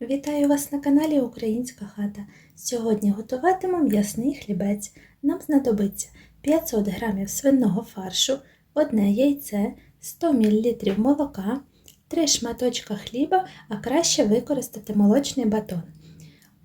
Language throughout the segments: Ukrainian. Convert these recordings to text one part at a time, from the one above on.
Вітаю вас на каналі Українська хата. Сьогодні готуватиму м'ясний хлібець. Нам знадобиться 500 г свиного фаршу, одне яйце, 100 мл молока, 3 шматочка хліба, а краще використати молочний батон,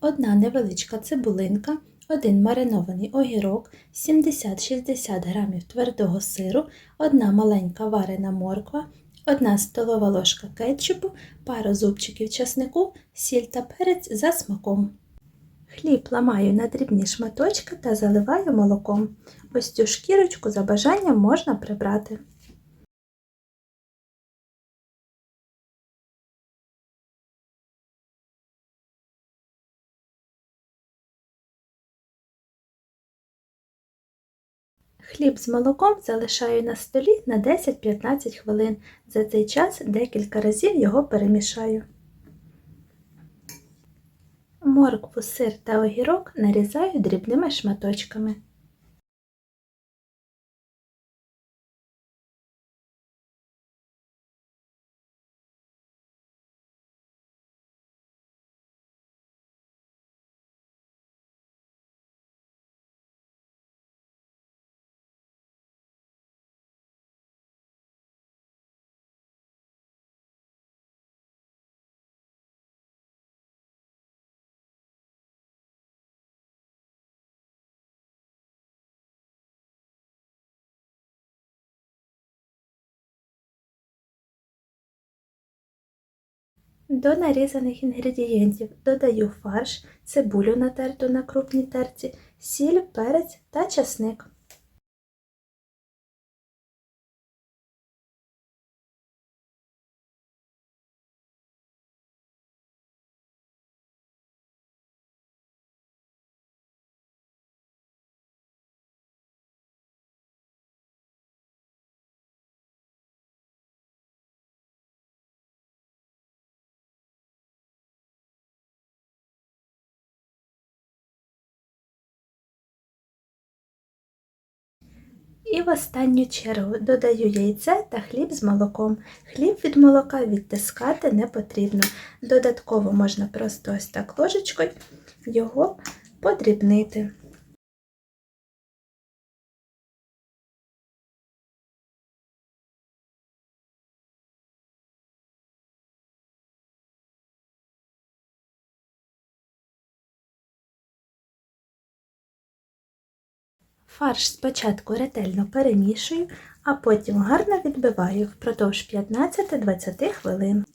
одна невеличка цибулинка, один маринований огірок, 70-60 г твердого сиру, одна маленька варена морква, 1 столова ложка кетчупу, пара зубчиків часнику, сіль та перець за смаком. Хліб ламаю на дрібні шматочки та заливаю молоком. Ось цю шкірочку за бажанням можна прибрати. Хліб з молоком залишаю на столі на 10-15 хвилин. За цей час декілька разів його перемішаю. Моркву, сир та огірок нарізаю дрібними шматочками. До нарізаних інгредієнтів додаю фарш, цибулю натерту на крупній терці, сіль, перець та часник. І в останню чергу додаю яйце та хліб з молоком. Хліб від молока відтискати не потрібно. Додатково можна просто ось так ложечкою його подрібнити. Фарш спочатку ретельно перемішую, а потім гарно відбиваю впродовж 15-20 хвилин.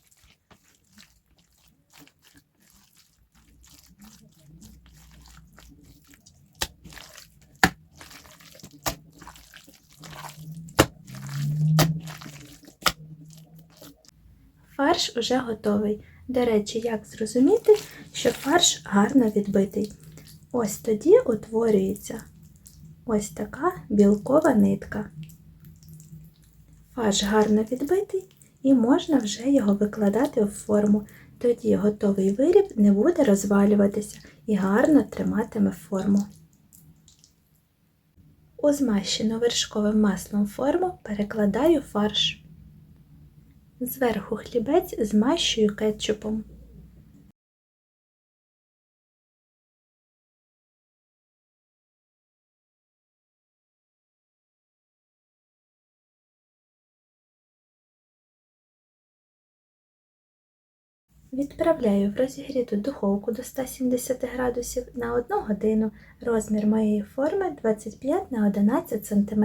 Фарш уже готовий. До речі, як зрозуміти, що фарш гарно відбитий. Ось тоді утворюється ось така білкова нитка. Фарш гарно відбитий і можна вже його викладати в форму. Тоді готовий виріб не буде розвалюватися і гарно триматиме форму. У змащену вершковим маслом форму перекладаю фарш. Зверху хлібець змащую кетчупом. Відправляю в розігріту духовку до 170 градусів на 1 годину. Розмір моєї форми 25 на 11 см.